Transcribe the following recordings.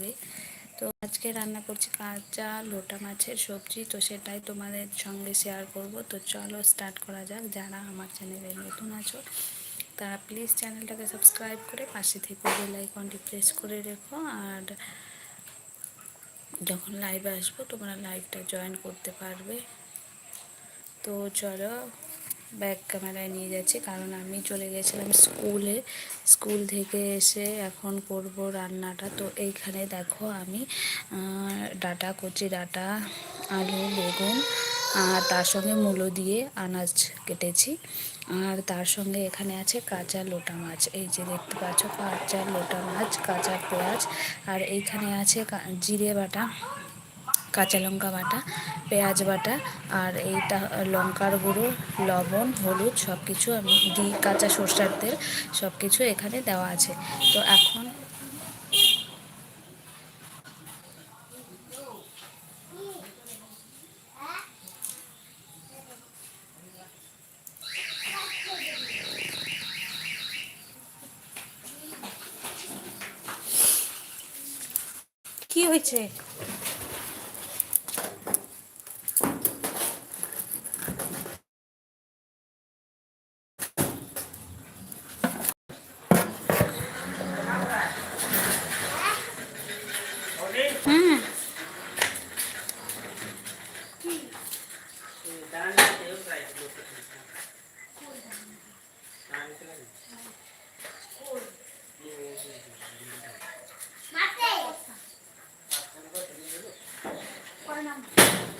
লাগবে তো আজকে রান্না করছি কাঁচা লোটা মাছের সবজি, তো সেটাই তোমাদের সঙ্গে শেয়ার করব। তো চলো স্টার্ট করা যাক। যারা আমার চ্যানেলে নতুন আছো, তারা প্লিজ চ্যানেলটাকে সাবস্ক্রাইব করে পাশে থেকে বেল আইকনটি প্রেস করে রেখো। আর যখন লাইভে আসব, তোমরা লাইভটা জয়েন করতে পারবে। তো চলো ব্যাক ক্যামেরায় নিয়ে যাচ্ছি, কারণ আমি চলে গেছিলাম স্কুলে। স্কুল থেকে এসে এখন করব রান্নাটা। তো এইখানে দেখো আমি ডাটা, কচি ডাটা, আলু, বেগুন, আর তার সঙ্গে মূলো দিয়ে আনাজ কেটেছি। আর তার সঙ্গে এখানে আছে কাঁচা লোটা মাছ। এই যে দেখতে পাচ্ছ, কাঁচা লোটা মাছ, কাঁচা পেঁয়াজ। আর এইখানে আছে জিরে বাটা। কাঁচা লঙ্কা বাটা, পেঁয়াজ বাটা আর এইটা, লঙ্কার গুঁড়ো, লবণ, হলুদ সব কিছু আমি দিই, কাঁচা সর্ষার তেল সব কিছু এখানে দেওয়া আছে। তো এখন কি হয়েছে?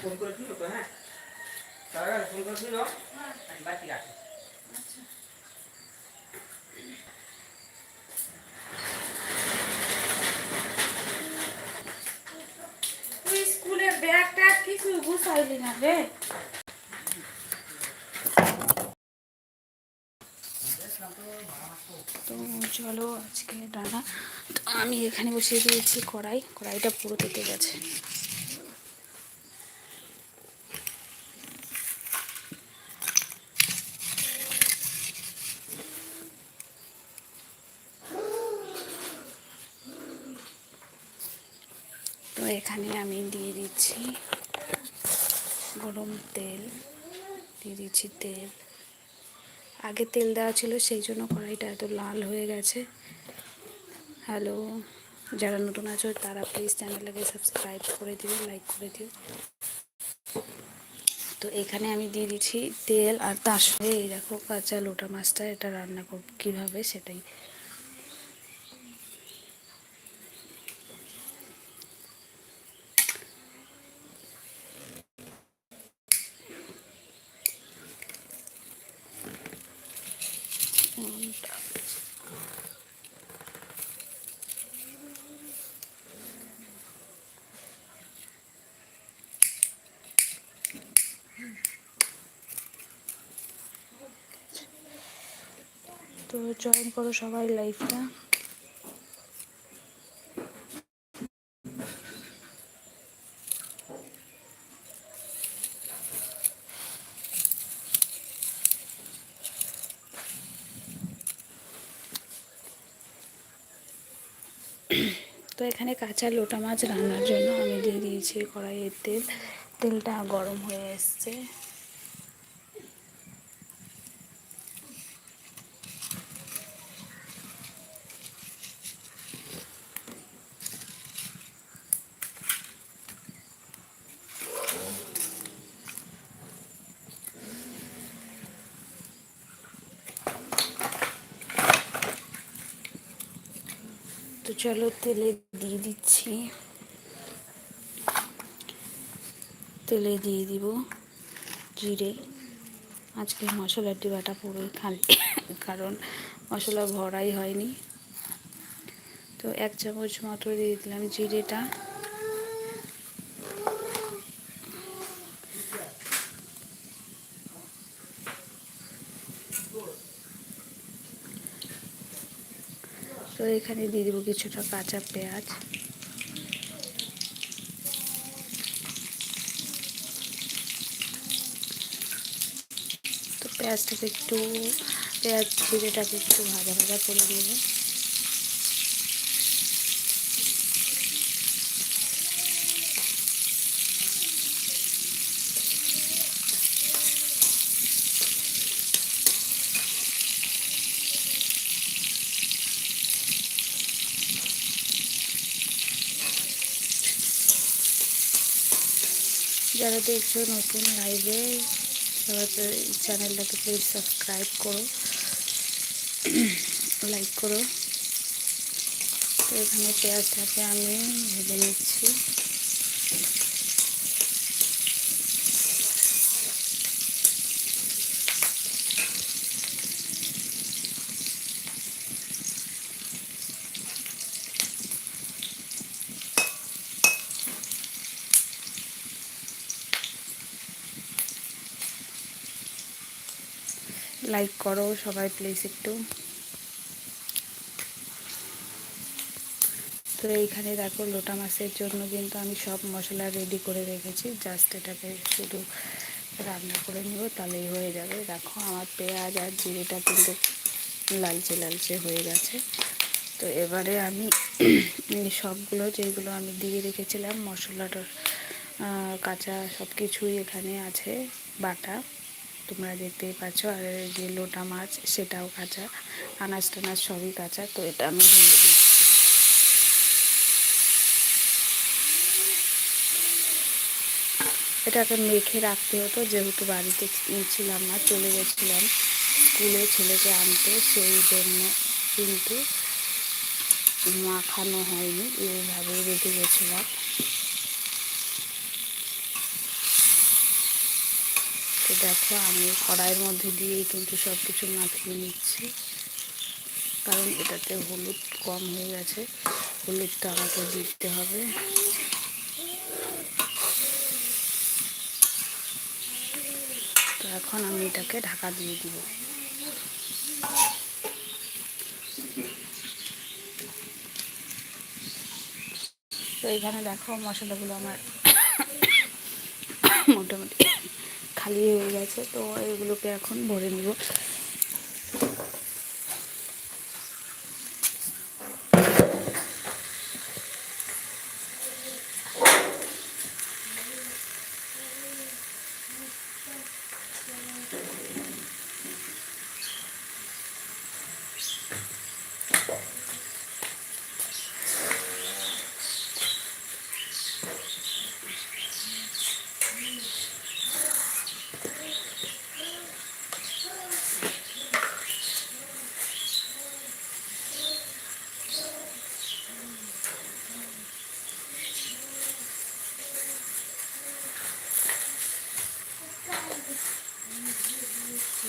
ফোন করেছিল তো হ্যাঁ তার আগে ফোন করেছিল বাকি আছে তুই স্কুলের ব্যাগটা কিছু গুছাইলি না রে। তো চলো আজকে রান্না তো আমি এখানে বসিয়ে দিয়েছি কড়াই। কড়াইটা পুরো তেতে গেছে। তো এখানে আমি দিয়ে দিচ্ছি গরম তেল, দিয়ে দিচ্ছি তেল। আগে তেল দেওয়া ছিল, সেই জন্য কড়াইটা এত লাল হয়ে গেছে। হ্যালো যারা নতুন আছো, তারা প্লিজ চ্যানেলটাকে সাবস্ক্রাইব করে দিও লাইক করে দিও। তো এখানে আমি দিয়ে দিচ্ছি তেল, আর তার সঙ্গে এই দেখো কাঁচা লোটা মাছটা, এটা রান্না করব কীভাবে সেটাই। জয়েন করো সবাই লাইফটা তো এখানে কাঁচা লোটা মাছ রান্নার জন্য আমি দিয়ে দিয়েছি কড়াইয়ের তেল। তেলটা গরম হয়ে এসছে। চলো তেলে দিয়ে দিচ্ছি। তেলে দিয়ে দিব জিরে। আজকে মশলার ডিবাটা পুরোই খালি, কারণ মশলা ভরাই হয়নি। তো এক চামচ মতো দিয়ে দিলাম জিরেটা তো এখানে দিয়ে দেবো কিছুটা কাঁচা পেঁয়াজ। তো পেঁয়াজটাকে একটু, পেঁয়াজ জিরেটাকে একটু ভাজা ভাজা করে দেবো যারা দেখছ নতুন লাইভে সবাই চ্যানেলটাকে প্লিজ সাবস্ক্রাইব করো। লাইক করো। তো এখানে পেঁয়াজটাকে আমি ভেজে নিচ্ছি। লাইক করো সবাই প্লিজ একটু। তো এইখানে দেখো লোটা মাছের জন্য কিন্তু আমি সব মশলা রেডি করে রেখেছি। জাস্ট এটাকে শুধু রান্না করে নিব, তাহলেই হয়ে যাবে। দেখো আমার পেঁয়াজ আর জিরেটা কিন্তু লালচে লালচে হয়ে গেছে। তো এবারে আমি সবগুলো যেগুলো আমি দিয়ে রেখেছিলাম মশলাটার কাঁচা সব কিছুই এখানে আছে, বাটা। তোমরা দেখতেই পাচ্ছ, আর যে লোটা মাছ, সেটাও কাঁচা। আনাজ টানাজ সবই কাঁচা, তো এটা আমি ঢেলে দিচ্ছি। এটাকে মেখে রাখতে হতো, যেহেতু বাড়িতে ছিলাম না, চলে গেছিলাম স্কুলে ছেলেকে আনতে, সেই জন্য কিন্তু মাখানো হয়নি এইভাবে রেখে গেছিলাম। তো দেখো আমি কড়াইয়ের মধ্যে দিয়েই কিন্তু সব কিছু মাখিয়ে নিচ্ছি। কারণ এটাতে হলুদ কম হয়ে গেছে, হলুদটা আমাকে দিতে হবে। তো এখন আমি এটাকে ঢাকা দিয়ে দিব। তো এখানে দেখো মশলাগুলো আমার মোটামুটি খালি হয়ে গেছে তো এগুলোকে এখন ভরে নিব। তো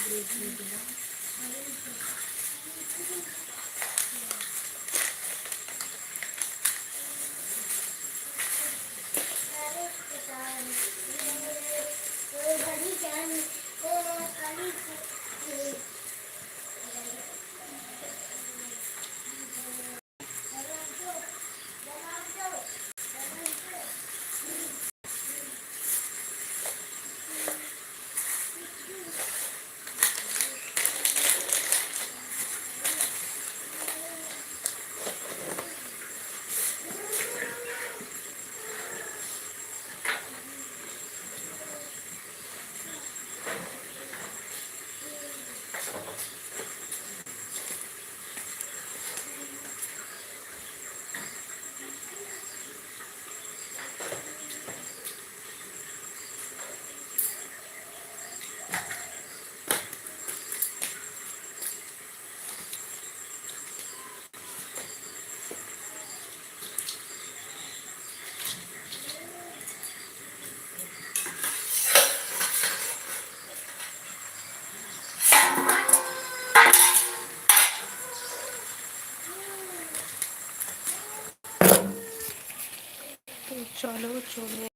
চলো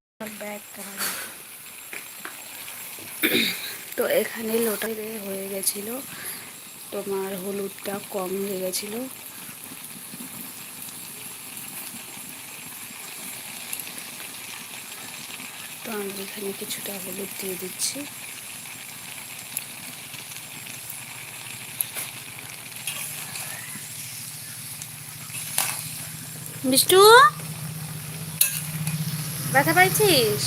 ব্যাগ তো এখানে লোটা হয়ে গেছিল। তোমার হলুদটা কম হয়ে গেছিল। তো আমি এখানে কিছুটা হলুদ দিয়ে দিচ্ছি। বিষ্টু ব্যথা পাইছিস?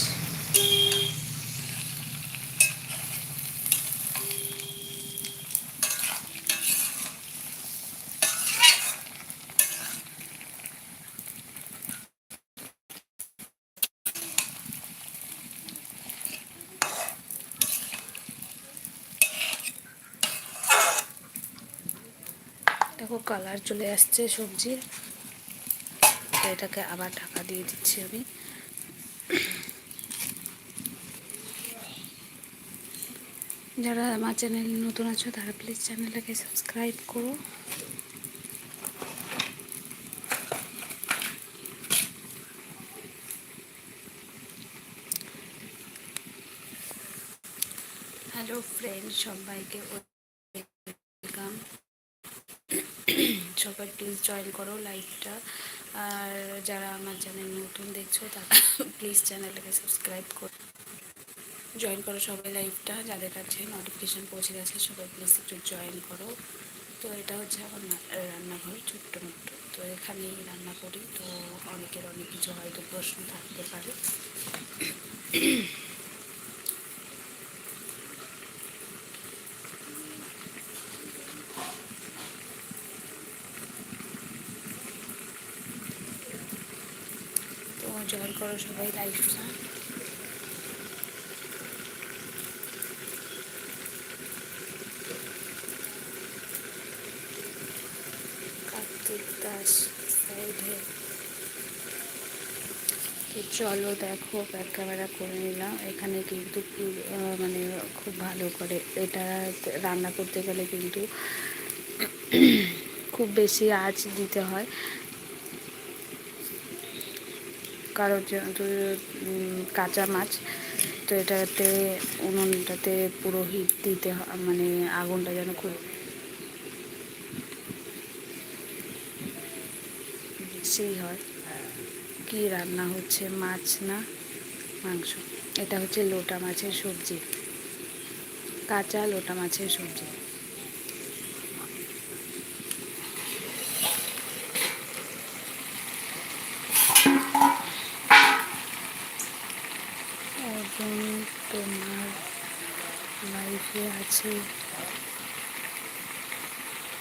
দেখো কালার চলে আসছে সবজির। এটাকে আবার ঢাকা দিয়ে দিচ্ছি আমি। যারা আমার চ্যানেল নতুন আছো, তারা প্লিজ চ্যানেলটাকে সাবস্ক্রাইব করো। হ্যালো ফ্রেন্ড সবাইকে ওয়েলকাম সবাই প্লিজ জয়েন করো লাইভটা আর যারা আমার চ্যানেল নতুন দেখছ তারা প্লিজ চ্যানেলটাকে সাবস্ক্রাইব করো জয়েন করো সবাই লাইভটা যাদের কাছে নোটিফিকেশান পৌঁছে গেছে, সবাই প্লিজ একটু জয়েন করো। তো এটা হচ্ছে আমার রান্নাঘর, ছোট্ট মোট্ট তো এখানেই রান্না করি। তো অনেকের অনেক কিছু হয়তো প্রশ্ন থাকতে পারে তো সবাই সাইডে। তো চলো দেখো, ব্যাক ক্যামেরা করে নিলাম। এখানে কিন্তু মানে খুব ভালো করে এটা রান্না করতে গেলে কিন্তু খুব বেশি আঁচ দিতে হয়। কারণ যেহেতু কাঁচা মাছ, তো এটাতে উনুনটাতে পুরো হিট দিতে মানে আগুনটা যেন খুব বেশি হয়। কি রান্না হচ্ছে, মাছ না মাংস? এটা হচ্ছে লোটা মাছের সবজি। কাঁচা লোটা মাছের সবজি অর্জুন তোমার লাইফে আছে।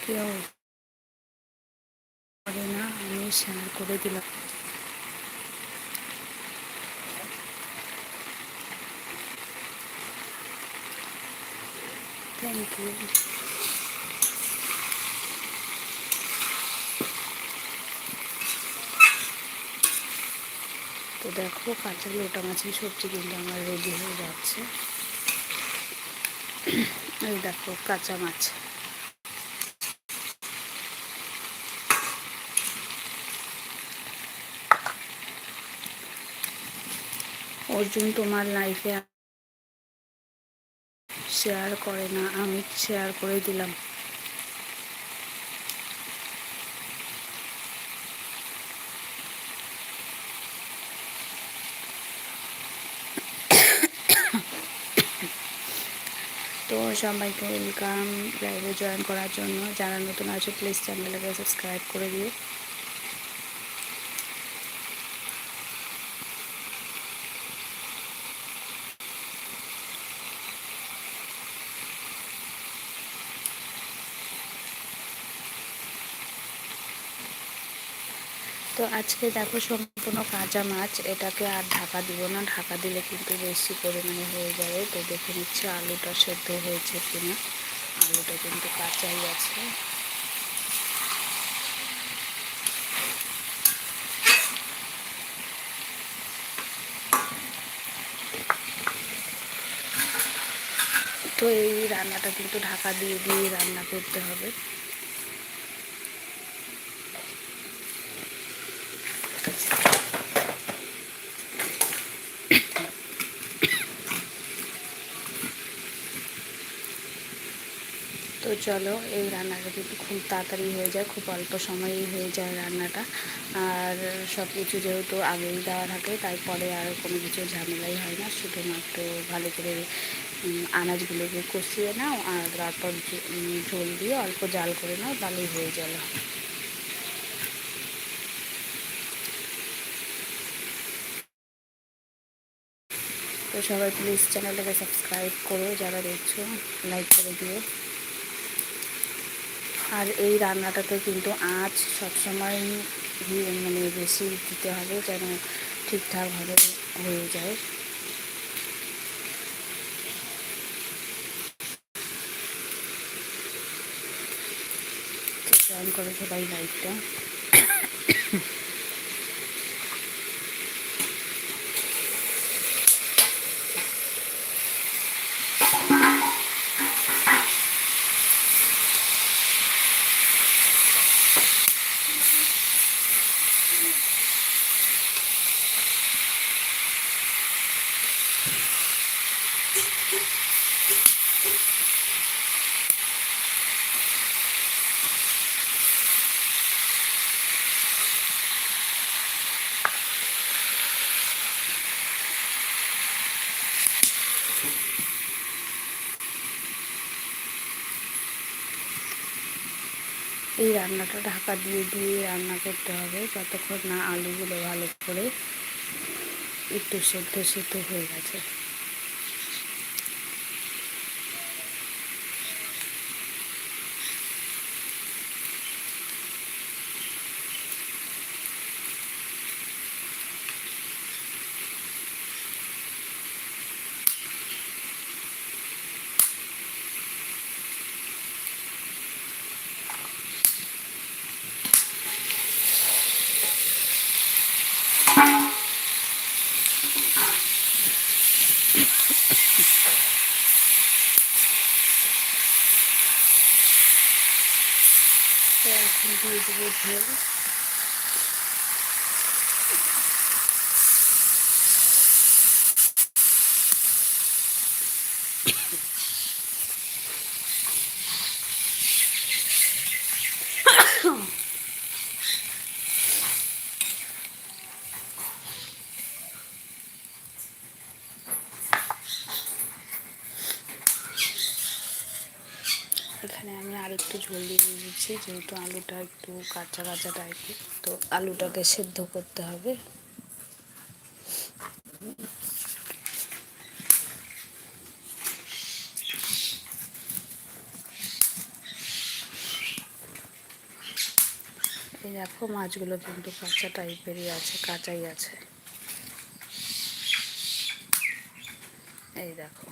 কেউ করে না, আমি শেয়ার করে দিলাম। থ্যাংক ইউ তো দেখো কাঁচা লোটা মাছের সবজি কিন্তু আমার রেডি হয়ে যাচ্ছে। এই দেখো কাঁচা মাছ। অর্জুন তোমার লাইফে শেয়ার করে না আমি শেয়ার করে দিলাম তো সবাইকে ওয়েলকাম লাইভে জয়েন করার জন্য। যারা নতুন আছে প্লিজ চ্যানেলটাকে সাবস্ক্রাইব করে দিও। তো আজকে দেখো সম্পূর্ণ কাঁচা মাছ, এটাকে আর ঢাকা দিব না। ঢাকা দিলে কিন্তু বেশি পরিমাণে হয়ে যাবে। তো দেখে নিচ্ছি আলুটা সেদ্ধ হয়েছে কিনা। আলুটা কিন্তু কাঁচাই আছে। তো এই রান্নাটা কিন্তু ঢাকা দিয়ে দিয়ে রান্না করতে হবে। চলো, এই রান্নাটা কিন্তু খুব তাড়াতাড়ি হয়ে যায়, খুব অল্প সময়েই হয়ে যায় রান্নাটা। আর সব কিছু যেহেতু আগেই দেওয়া থাকে, তাই পরে আর কোনো কিছু ঝামেলাই হয় না। শুধুমাত্র ভালো করে আনাজগুলোকে কষিয়ে নাও আর তারপর ঝোল দিয়ে অল্প জাল করে নাও, তাহলেই হয়ে যাবে। তো সবাই প্লিজ চ্যানেলটাকে সাবস্ক্রাইব করো, যারা দেখছ লাইক করে দিও। আর এই রান্নাটাতে কিন্তু আঁচ সবসময় মানে বেশি দিতে হবে যেন ঠিকঠাকভাবে হয়ে যায়। করে সবাই লাইভটা এই রান্নাটা ঢাকা দিয়ে দিয়ে রান্না করতে হবে যতক্ষণ না আলুগুলো ভালো করে একটু সেদ্ধ সেদ্ধ হয়ে গেছে তো এখন দিয়ে দেবো ঝোল এখানে আমি আর একটু ঝোল দিয়ে দিচ্ছি যেহেতু আলুটা একটু কাঁচা কাঁচা টাইপের তো আলুটাকে সেদ্ধ করতে হবে। দেখো, মাছগুলো কিন্তু কাঁচা টাইপেরই আছে, কাঁচাই আছে। এই দেখো।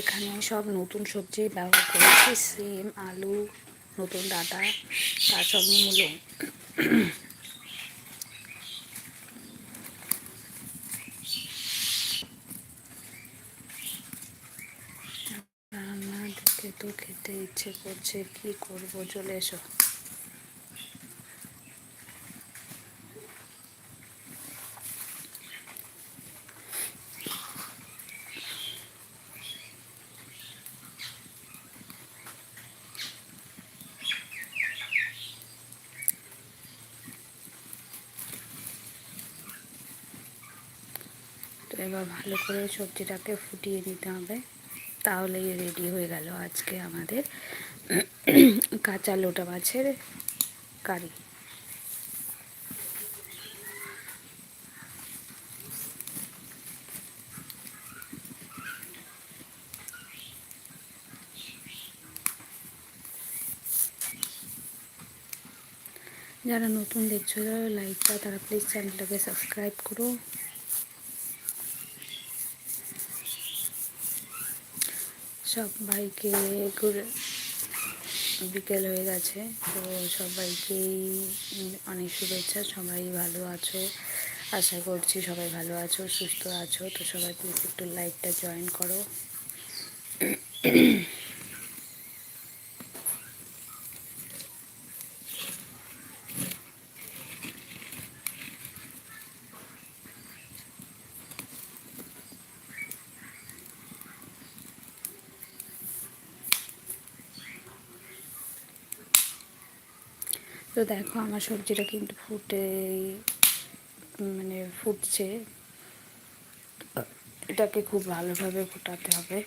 এখানে সব নতুন সবজি ব্যবহার করেছি, সিম, আলু, নতুন ডাটা, তার সব মূল্য। রান্না দেখে তো খেতে ইচ্ছে করছে, কি করব? চলে এসো। এবার ভালো করে সবজিটাকে ফুটিয়ে নিতে হবে। তাহলেই রেডি হয়ে গেল আজকে আমাদের কাঁচা লোটা মাছের কারি। যারা নতুন দেখছ লাইকটা তারা প্লিজ চ্যানেলটাকে সাবস্ক্রাইব করো। সবাইকে ঘুরে বিকেল হয়ে গেছে, তো সবাইকেই অনেক শুভেচ্ছা, সবাই ভালো আছো। আশা করছি সবাই ভালো আছো, সুস্থ আছো, তো সবাই প্লিজ একটু লাইভটা জয়েন করো। তো দেখো আমার সবজিটা কিন্তু ফুটে মানে ফুটছে। এটাকে খুব ভালোভাবে ফোটাতে হবে।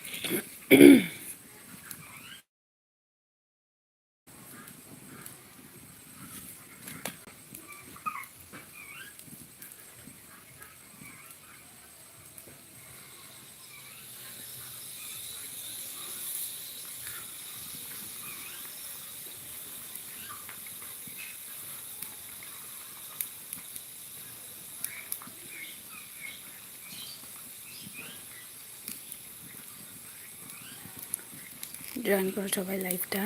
জয়েন করো সবাই লাইভটা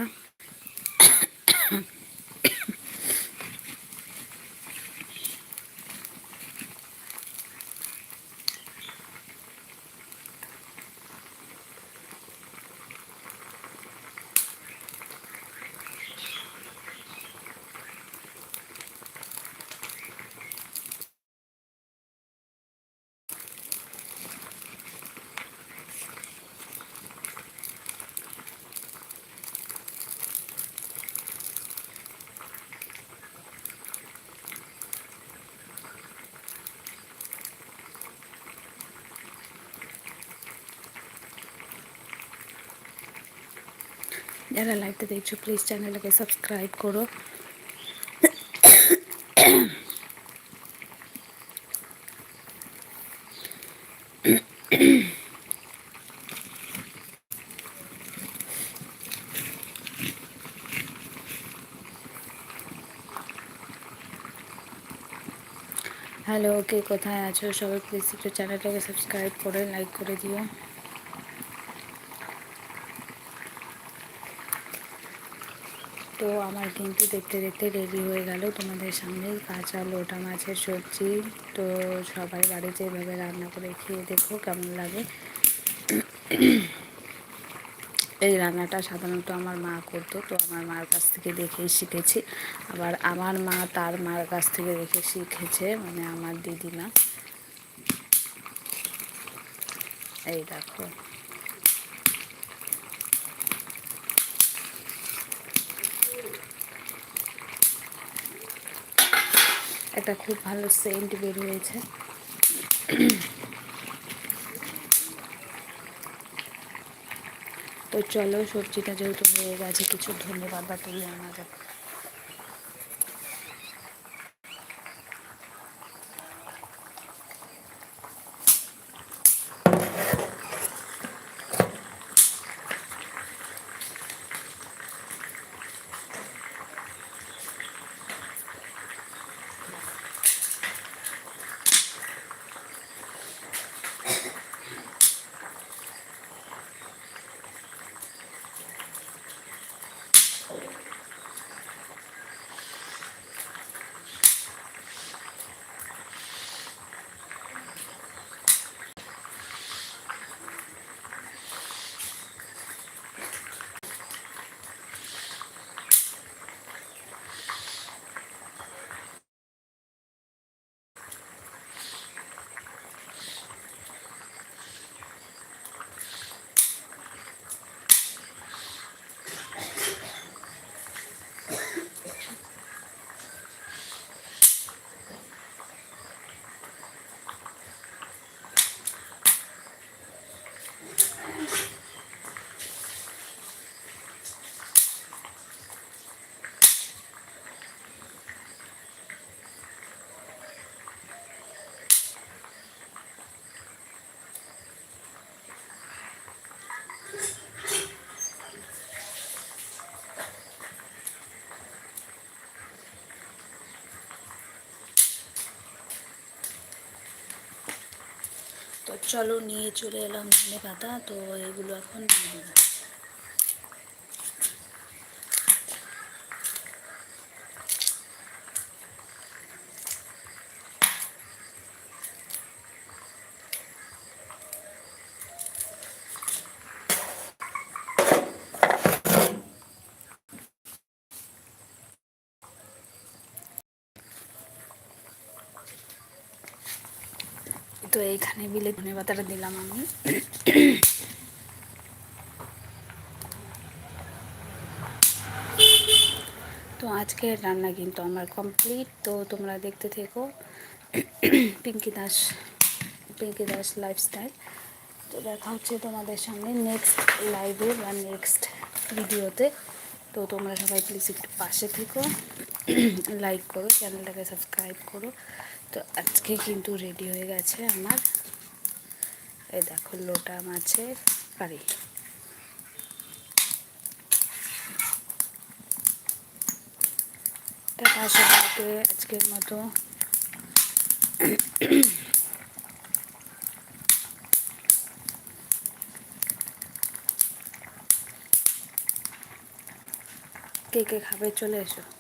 যারা লাইভটা দেখছ প্লিজ চ্যানেলটাকে সাবস্ক্রাইব করো। হ্যালো কে কোথায় আছো? সবাই প্লিজ একটু চ্যানেলটাকে সাবস্ক্রাইব করে লাইক করে দিও। তো আমার কিন্তু দেখতে দেখতে রেডি হয়ে গেল তোমাদের সামনে কাঁচা লোটা মাছের সবজি। তো সবাই বাড়িতে এভাবে রান্না করে খেয়ে দেখো কেমন লাগে। এই রান্নাটা সাধারণত আমার মা করতো, তো আমার মার কাছ থেকে দেখেই শিখেছি। আবার আমার মা তার মার কাছ থেকে দেখে শিখেছে মানে আমার দিদিমা। এই দেখো। একটা খুব ভালো সেন্ট বের হয়েছে তো চলো, সবজিটা যেহেতু হয়ে গেছে, কিছু ধন্যবাদ বা তুলে আনা যাক চলো নিয়ে চলে এলাম ধনে পাতা তো এগুলো এখন দিয়ে দেবো তো এইখানে বিলে ধনে পাতাটা দিলাম আমি। তো আজকের রান্না কিন্তু আমার কমপ্লিট তো তোমরা দেখতে থেকো পিঙ্কি দাস পিঙ্কি দাস লাইফস্টাইল তো দেখা হচ্ছে তোমাদের সামনে নেক্সট লাইভে বা নেক্সট ভিডিওতে তো তোমরা সবাই প্লিজ একটু পাশে থেকো। লাইক করো চ্যানেলটাকে সাবস্ক্রাইব করো। তো আজকে কিন্তু রেডি হয়ে গেছে আমার। এই দেখো, লোটা মাছের কারি। আজকের মতো কে কে খাবে চলে এসো।